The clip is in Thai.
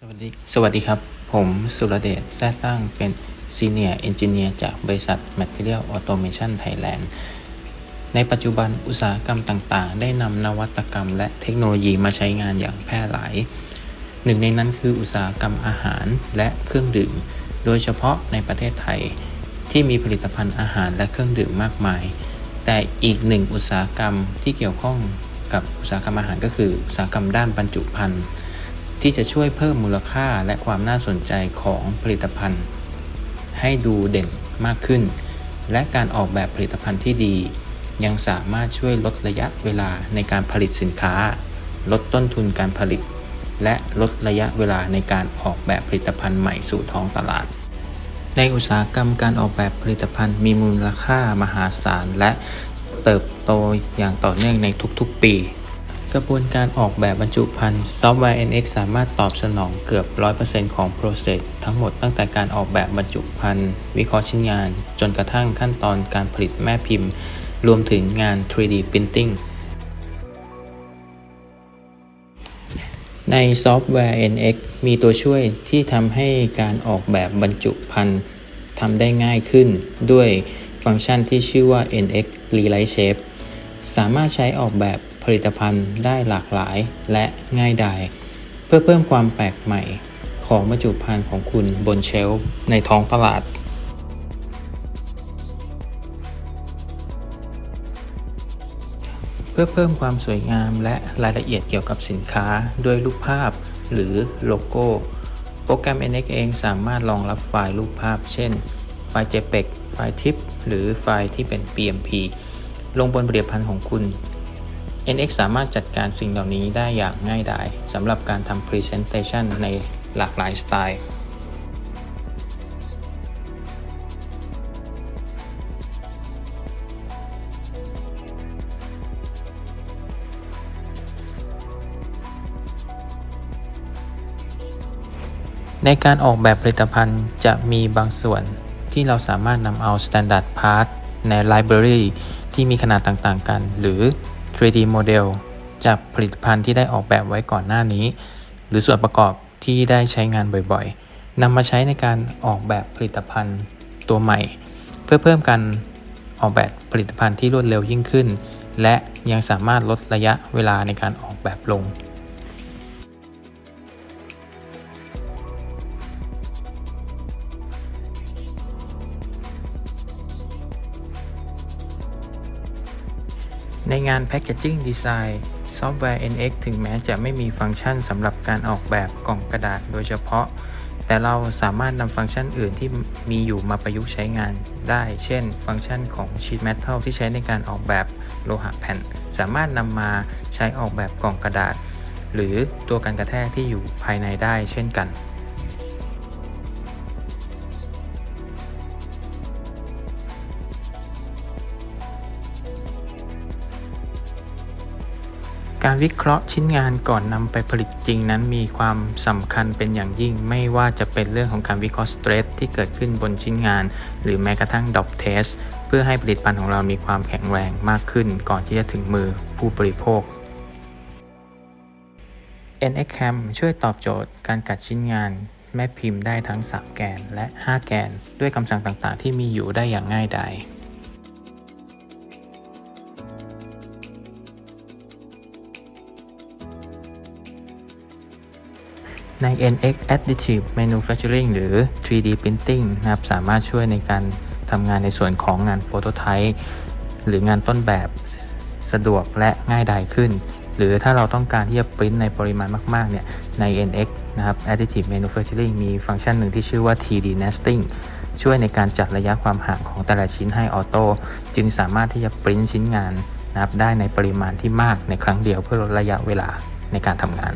สวัสดีสวัสดีครับ ผมสุรเดชแท้ตั้งเป็น Senior Engineer จากบริษัท Material Automation Thailand ในปัจจุบันอุตสาหกรรมต่างๆ ได้นำนวัตกรรมและเทคโนโลยีมาใช้งานอย่างแพร่หลาย หนึ่งในนั้นคืออุตสาหกรรมอาหารและเครื่องดื่ม โดยเฉพาะในประเทศไทย ที่มีผลิตภัณฑ์อาหารและเครื่องดื่มมากมาย แต่อีกหนึ่งอุตสาหกรรมที่เกี่ยวข้องกับอุตสาหกรรมอาหารก็คืออุตสาหกรรมด้านบรรจุภัณฑ์ ที่จะช่วยเพิ่มมูลค่าและความน่าสนใจของผลิตภัณฑ์ ให้ดูเด่นมากขึ้น และการออกแบบผลิตภัณฑ์ที่ดี ยังสามารถช่วยลดระยะเวลาในการผลิตสินค้า ลดต้นทุนการผลิต และลดระยะเวลาในการออกแบบผลิตภัณฑ์ใหม่สู่ท้องตลาด ในอุตสาหกรรมการออกแบบผลิตภัณฑ์มีมูลค่ามหาศาลและเติบโตอย่างต่อเนื่องในทุกๆปี กระบวนการออกแบบบรรจุภัณฑ์ซอฟต์แวร์ NX สามารถตอบสนองเกือบ 100%ของ process ทั้งหมดตั้งแต่การออกแบบบรรจุภัณฑ์ วิเคราะห์ชิ้นงาน จนกระทั่งขั้นตอนการผลิตแม่พิมพ์ รวมถึงงาน 3D Printing ในซอฟต์แวร์ NX มีตัวช่วยที่ทำให้การออกแบบบรรจุภัณฑ์ทำได้ง่ายขึ้น ด้วยฟังก์ชันที่ชื่อว่า NX Relight Shape สามารถใช้ออกแบบ ผลิตภัณฑ์ได้หลากหลายและง่ายดายเพื่อเพิ่มความแปลกใหม่ของบรรจุภัณฑ์ของคุณบนเชลฟ์ในท้องตลาดเพื่อเพิ่มความสวยงามและรายละเอียดเกี่ยวกับสินค้าด้วยรูปภาพหรือโลโก้ โปรแกรม NX เองสามารถรองรับไฟล์รูปภาพ เช่น ไฟล์ JPEG ไฟล์ TIFF หรือไฟล์ที่เป็น PMP ลงบนผลิตภัณฑ์ของคุณ NX สามารถจัดการสิ่งเหล่านี้ได้อย่างง่ายดายสำหรับการทำ Presentation ในหลากหลายสไตล์ ในการออกแบบผลิตภัณฑ์จะมีบางส่วนที่เราสามารถนำเอา Standard Part ใน Library ที่มีขนาดต่างๆกัน หรือ 3D Model จากผลิตภัณฑ์ที่ได้ออกแบบไว้ก่อนหน้านี้ หรือส่วนประกอบที่ได้ใช้งานบ่อยๆนำมาใช้ในการออกแบบผลิตภัณฑ์ตัวใหม่ เพื่อเพิ่มการออกแบบผลิตภัณฑ์ที่รวดเร็วยิ่งขึ้น และยังสามารถลดระยะเวลาในการออกแบบลง ในงาน Packaging Design ซอฟต์แวร์ NX ถึงแม้จะไม่มีฟังก์ชันสำหรับการออกแบบกล่องกระดาษโดยเฉพาะ แต่เราสามารถนำฟังก์ชันอื่นที่มีอยู่มาประยุกต์ใช้งานได้ เช่น ฟังก์ชันของ Sheet Metal ที่ใช้ในการออกแบบโลหะแผ่น สามารถนำมาใช้ออกแบบกล่องกระดาษ หรือตัวกันกระแทกที่อยู่ภายในได้เช่นกัน การวิเคราะห์ชิ้นงานก่อนนำไปผลิตจริงนั้นมีความสำคัญเป็นอย่างยิ่ง ไม่ว่าจะเป็นเรื่องของการวิเคราะห์สเตรสที่เกิดขึ้นบนชิ้นงาน หรือแม้กระทั่งดอปเทสเพื่อให้ผลิตภัณฑ์ของเรามีความแข็งแรงมากขึ้น ก่อนที่จะถึงมือผู้บริโภค NXCAM ช่วยตอบโจทย์การกัดชิ้นงาน แม่พิมพ์ได้ทั้ง 3 แกนและ 5 แกน ด้วยคำสั่งต่างๆ ที่มีอยู่ได้อย่างง่ายดาย ใน NX Additive Manufacturing หรือ 3D Printing นะครับ สามารถช่วยในการทำงานในส่วนของงาน Prototype หรืองานต้นแบบสะดวกและง่ายดายขึ้น หรือถ้าเราต้องการที่จะปริ้นในปริมาณมากๆเนี่ยใน NX นะครับ Additive Manufacturing มีฟังก์ชันหนึ่งที่ชื่อว่า 3D Nesting ช่วยในการจัดระยะความห่างของแต่ละชิ้นให้ออโต้จึงสามารถที่จะปริ้นชิ้นงานนะครับได้ในปริมาณที่มากในครั้งเดียวเพื่อลดระยะเวลาในการทำงาน